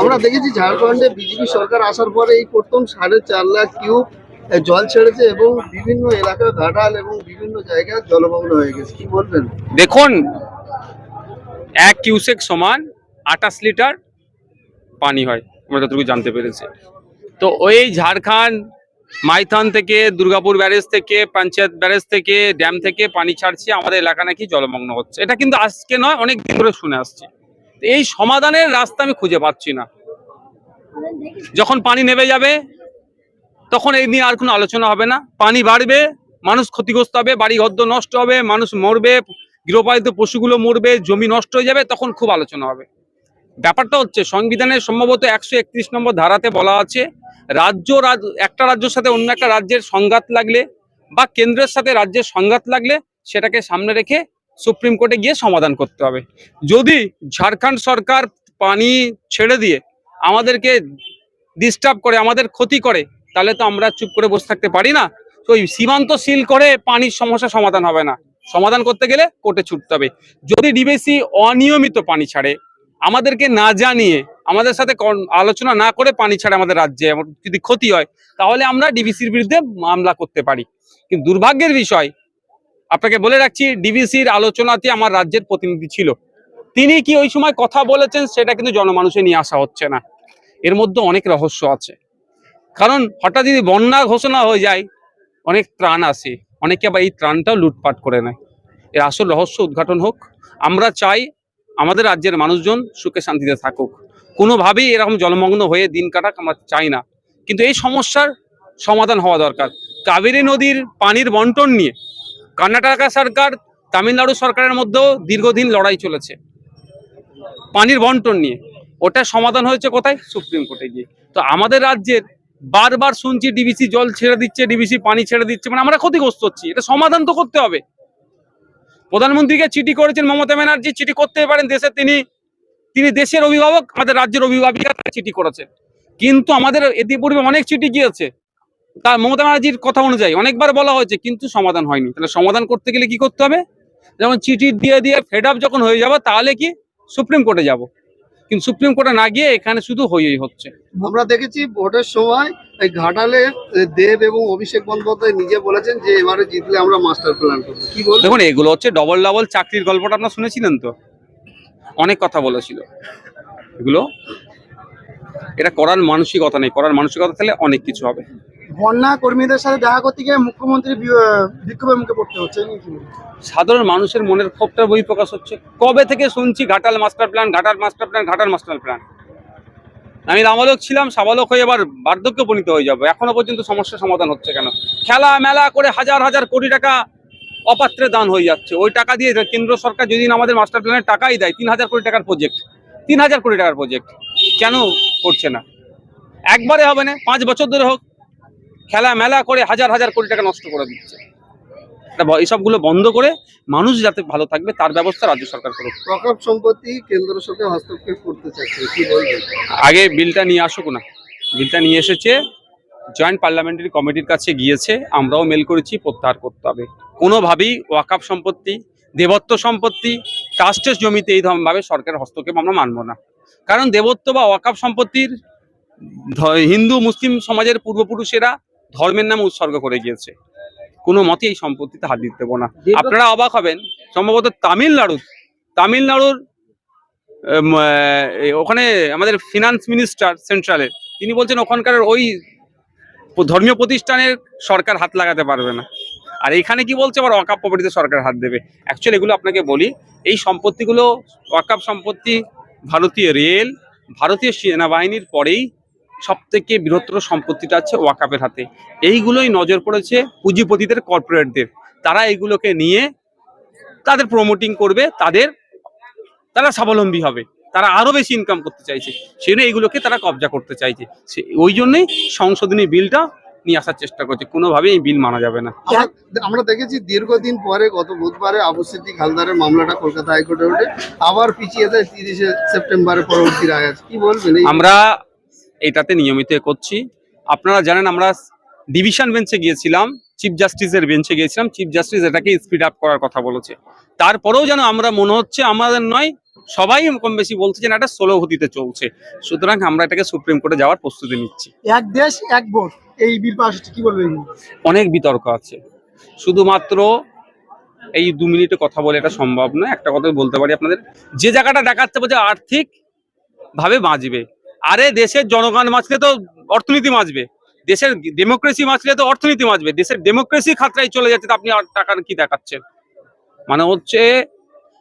আমরা দেখেছি ঝাড়খণ্ডে বিজেপি সরকার আসার পরে এই প্রথম সাড়ে চার লাখ কিউব জল ছেড়েছে এবং বিভিন্ন এলাকা ঘাটাল এবং বিভিন্ন জায়গায় জলমগ্ন হয়ে গেছে। কি বলবেন? দেখুন, এক কিউসেক সমান আটাশ লিটার পানি হয়, আমরা যতটুকু জানতে পেরেছি। তো ওই ঝাড়খণ্ড মাইথন থেকে, দুর্গাপুর ব্যারেজ থেকে, পঞ্চায়েত ব্যারেজ থেকে, ড্যাম থেকে পানি ছাড়ছে, আমাদের এলাকা নাকি জলমগ্ন হচ্ছে। এটা কিন্তু আজকে নয়, অনেক দিন ধরে শুনে আসছি। এই সমাধানের রাস্তা আমি খুঁজে পাচ্ছি না। যখন পানি নেমে যাবে, তখন এই নিয়ে আর কোনো আলোচনা হবে না। পানি বাড়বে, মানুষ ক্ষতিগ্রস্ত হবে বাড়ি ঘর নষ্ট হবে, মানুষ মরবে, গৃহপালিত পশুগুলো মরবে, জমি নষ্ট হয়ে যাবে, তখন খুব আলোচনা হবে। ব্যাপারটা হচ্ছে সংবিধানের সম্ভবত একশো একত্রিশ নম্বর ধারাতে বলা আছে, রাজ্য রাজ- একটা রাজ্যের সাথে অন্য একটা রাজ্যের সংঘাত লাগলে বা কেন্দ্রের সাথে রাজ্যের সংঘাত লাগলে সেটাকে সামনে রেখে সুপ্রিম কোর্টে গিয়ে সমাধান করতে হবে। যদি ঝাড়খণ্ড সরকার পানি ছেড়ে দিয়ে আমাদেরকে ডিস্টার্ব করে, আমাদের ক্ষতি করে, তাহলে তো আমরা চুপ করে বসে থাকতে পারি না। তো সীমান্ত সিল করে পানির সমস্যা সমাধান হবে না। সমাধান করতে গেলে কোর্টে ছুটতে হবে। যদি ডিবিসি অনিয়মিত পানি ছাড়ে, আমাদেরকে না জানিয়ে, আমাদের সাথে আলোচনা না করে পানি ছাড়ে আমাদের রাজ্যে যদি ক্ষতি হয়, তাহলে আমরা ডিবিসির বিরুদ্ধে মামলা করতে পারি। কিন্তু দুর্ভাগ্যের বিষয় আপনাকে বলে রাখছি, ডিবিসির আলোচনাতে আমার রাজ্যের প্রতিনিধি ছিল। তিনি কি ওই সময় কথা বলেছেন, সেটা কিন্তু জনমানুষে নিয়ে আসা হচ্ছে না। এর মধ্যে অনেক রহস্য আছে। কারণ হঠাৎ যদি বন্যা ঘোষণা হয়ে যায়, অনেক ত্রাণ আসে। অনেকে আবার এই ত্রাণটাও লুটপাট করে নেয়। এর আসল রহস্য উদ্ঘাটন হোক। আমরা চাই আমাদের রাজ্যের মানুষজন সুখে শান্তিতে থাকুক। কোনোভাবেই এরকম জলমগ্ন হয়ে দিন কাটাক আমরা চাই না। কিন্তু এই সমস্যার সমাধান হওয়া দরকার। কাবেরী নদীর পানির বন্টন নিয়ে কর্ণাটকা সরকার তামিলনাড়ু সরকারের মধ্যেও দীর্ঘদিন লড়াই চলেছে। পানির বন্টন নিয়ে। ওটা সমাধান হয়েছে কোথায়? সুপ্রিম কোর্টে গিয়ে। তো আমাদের রাজ্যের বারবার শুনছি ডিবিসি জল ছেড়ে দিচ্ছে, ডিবিসি পানি ছেড়ে দিচ্ছে মানে আমরা ক্ষতিগ্রস্ত হচ্ছি। এটা সমাধান তো করতে হবে। প্রধানমন্ত্রীকে চিঠি করেছেন মমতা ব্যানার্জি, চিঠি করতে পারেন দেশে তিনি। তিনি দেশের অভিভাবক, আমাদের রাজ্যের অভিভাবিকা চিঠি করেছেন। কিন্তু আমাদের ইতিপূর্বে অনেক চিঠি গিয়েছে। তার মমতা ব্যানার্জির কথা অনুযায়ী অনেকবার বলা হয়েছে কিন্তু সমাধান হয়নি। তাহলে সমাধান করতে গেলে কি করতে হবে? যেমন চিঠি দিয়ে দিয়ে ফেড আপ যখন হয়ে যাবে তাহলে কি সুপ্রিম কোর্টে যাব। কিন্তু সুপ্রিম কোর্টে না গিয়ে এখানে শুধু হয়েই হচ্ছে। আমরা দেখেছি ভোটের সময় এই ঘাটালে দেব এবং অভিষেক বন্দ্যোপাধ্যায় নিজে বলেছেন যে এবারে জিতলে আমরা মাস্টার প্ল্যান করব। কি বলবেন দেখুন এগুলো হচ্ছে ডবল ডবল চাকরির গল্পটা আপনার শুনেছিলেন তো? অনেক কথা বলেছিল। এগুলো এটা করার মানসিকতা নেই করার মানসিকতা থাকলে অনেক কিছু হবে। বন্যা কর্মীদের সাথে দেখা করতে গিয়ে মুখ্যমন্ত্রী বিক্ষোভের মুখে পড়তে হচ্ছে সাধারণ মানুষের মনের ক্ষোভটা বই প্রকাশ হচ্ছে। কবে থেকে শুনছি Ghatal master plan, Ghatal master plan, Ghatal master plan? আমি নাবালক ছিলাম, সাবালক হয়ে এবার বার্ধক্য উপনীত হয়ে যাব। এখনও পর্যন্ত সমস্যার সমাধান হচ্ছে কেন? খেলা মেলা করে হাজার হাজার কোটি টাকা অপাত্রে দান হয়ে যাচ্ছে। ওই টাকা দিয়ে কেন্দ্র সরকার যদি আমাদের মাস্টার প্ল্যানের টাকাই দেয়, তিন হাজার কোটি টাকার প্রজেক্ট তিন হাজার কোটি টাকার প্রজেক্ট কেন করছে না? একবারে হবে না, পাঁচ বছর ধরে হোক। খেলা মেলা করে হাজার হাজার কোটি টাকা নষ্ট করে দিচ্ছে। এইসবগুলো বন্ধ করে মানুষ যাতে ভালো থাকবে তার ব্যবস্থা রাজ্য সরকার করুক। প্রকল্প সম্পত্তি কেন্দ্র সরকার হস্তক্ষেপ করতে চাচ্ছে কি বলবেন? আগে বিলটা নিয়ে আসুক না। বিলটা নিয়ে এসেছে জয়েন্ট পার্লামেন্টারি কমিটির কাছে গিয়েছে আমরাও মেল করেছি প্রত্যাহার করতে হবে। কোনোভাবেই ওয়াকাপ সম্পত্তি দেবত্ব সম্পত্তি কাস্টের জমিতে এই ধরনভাবে সরকারের হস্তক্ষেপ আমরা মানব না। কারণ দেবত্ব বা ওয়াকাপ সম্পত্তির হিন্দু মুসলিম সমাজের পূর্বপুরুষেরা ধর্মের নামে উৎসর্গ করে গিয়েছে। কোনো মতে এই সম্পত্তিতে হাত দিতে দেবো না। আপনারা অবাক হবেন সম্ভবত তামিলনাড়ু তামিলনাড়ুর ওখানে আমাদের ফিনান্স মিনিস্টার সেন্ট্রালের তিনি বলছেন ওখানকার ওই ধর্মীয় প্রতিষ্ঠানের সরকার হাত লাগাতে পারবে না। আর এখানে কি বলছে? আবার ওয়াকাপ প্রপার্টিতে সরকার হাত দেবে। অ্যাকচুয়ালি এগুলো আপনাকে বলি এই সম্পত্তিগুলো ওয়াকাপ সম্পত্তি ভারতীয় রেল ভারতীয় সেনাবাহিনীর পরেই সব থেকে বৃহত্তর সম্পত্তিটা আছে ওয়াকাপের হাতে। এইগুলোই নজর পড়েছে পুঁজিপতিদের কর্পোরেটদের। তারা এইগুলোকে নিয়ে তাদের প্রমোটিং করবে তাদের তারা স্বাবলম্বী হবে। তারা আরও বেশি ইনকাম করতে চাইছে। সেজন্য এইগুলোকে তারা কবজা করতে চাইছে। সে ওই জন্যই সংশোধনী বিলটা নিয়ে আসার চেষ্টা করছে। কোনোভাবেই এই বিল মানা যাবে না। আমরা- দেখেছি দীর্ঘদিন পরে গত বুধবারে আবু সিদ্দিক হালদারের মামলাটা কলকাতা হাইকোর্টে ওঠে আবার পিছিয়ে দেয় তিরিশে সেপ্টেম্বরের পরবর্তী রায় আছে। কি বলবেন আমরা এটাতে নিয়মিত করছি। আপনারা জানেন আমরা ডিভিশন বেঞ্চে গিয়েছিলাম চিফ জাস্টিসের বেঞ্চে গিয়েছিলাম চিফ জাস্টিস এটাকে স্পিড আপ করার কথা বলেছে। তারপরেও যেন আমরা মনে হচ্ছে আমাদের নয় সবাই কম বেশি বলছে যে এটা ষোলো গতিতে চলছে। সুতরাং আমরা এটাকে সুপ্রিম কোর্টে যাওয়ার প্রস্তুতি নিচ্ছি। এক দেশ এক ভোট এই বিল পাস হচ্ছে কি বলবেন? অনেক বিতর্ক আছে। শুধুমাত্র এই দু মিনিটে কথা বলে এটা সম্ভব নয়। একটা কথা বলতে পারি আপনাদের। যে জায়গাটা দেখাচ্ছে বলছে আর্থিক ভাবে বাঁচবে। আরে দেশের জনগণ বাঁচলে তো অর্থনীতি বাঁচবে দেশের ডেমোক্রেসি বাঁচলে তো অর্থনীতি বাঁচবে দেশের ডেমোক্রেসি খাতরায় চলে যাচ্ছে তো আপনি আর টাকার কি দেখাচ্ছেন? মানে হচ্ছে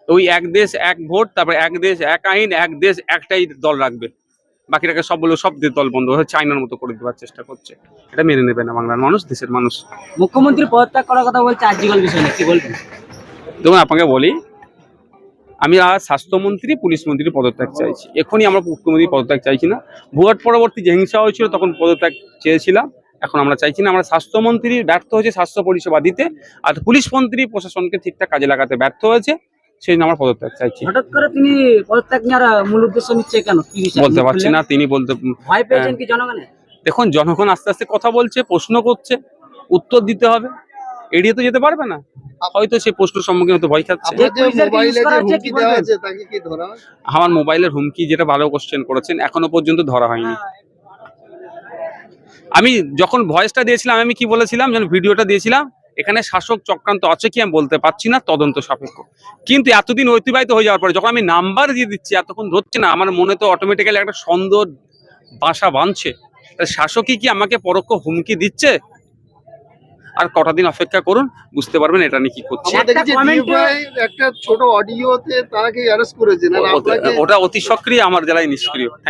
ওই এক দেশ এক ভোট তারপর এক দেশ এক আইন এক দেশ একটাই দল রাখবে। বাকিটাকে সব বলে সব দল বন্ধ হয়ে চাইনার মতো করে দেওয়ার চেষ্টা করছে। এটা মেনে নেবে না বাংলার মানুষ দেশের মানুষ। মুখ্যমন্ত্রী পদত্যাগ করার কথা বলছে আর্জিগল বিষয় কি বলবেন? দেখুন আপনাকে বলি আমি আর স্বাস্থ্যমন্ত্রী পুলিশ মন্ত্রী পদত্যাগ চাইছি। এখনই আমরা মুখ্যমন্ত্রী পদত্যাগ চাইছি না। ভুয়াট পরবর্তী যে হিংসা হয়েছিল তখন পদত্যাগ চেয়েছিলাম। এখন আমরা চাইছি না আমরা স্বাস্থ্যমন্ত্রী ব্যর্থ হয়েছে স্বাস্থ্য পরিষেবা দিতে আর পুলিশ মন্ত্রী প্রশাসনকে ঠিকঠাক কাজে লাগাতে ব্যর্থ হয়েছে সেই জন্য আমরা পদত্যাগ চাইছি। হঠাৎ করে তিনি পদত্যাগ নেওয়ার মূল উদ্দেশ্য নিচ্ছে কেন? বলতে পারছি না তিনি বলতে ভয় পেয়েছেন কি জনগণে? দেখুন জনগণ আস্তে আস্তে কথা বলছে প্রশ্ন করছে উত্তর দিতে হবে। এড়িয়ে তো যেতে পারবে না। হয়তো সেই প্রশ্ন সম্মুখীন হতে ভয় খাচ্ছে। হয়? আমার মোবাইলের হুমকি যেটা ভালো কোশ্চেন করেছেন এখনও পর্যন্ত ধরা হয়নি। আমি যখন ভয়েসটা দিয়েছিলাম আমি কি বলেছিলাম যখন ভিডিওটা দিয়েছিলাম এখানে শাসক চক্রান্ত আছে কি আমি বলতে পারছি না তদন্ত সাপেক্ষ। কিন্তু এতদিন অতিবাহিত হয়ে যাওয়ার পরে যখন আমি নাম্বার দিয়ে দিচ্ছি এতক্ষণ ধরছে না আমার মনে তো অটোমেটিক্যালি একটা সন্দেহ বাসা বাঁধছে। শাসকই কি আমাকে পরোক্ষ হুমকি দিচ্ছে? আর কটা দিন অপেক্ষা করুন বুঝতে পারবেন এটা নিয়ে কি করছে। দেখেছি একটা একটা ছোট অডিওতে তাকে অ্যারেস্ট করেছেন ওটা অতি সক্রিয় আমার জেলায় নিষ্ক্রিয়। থ্যাংক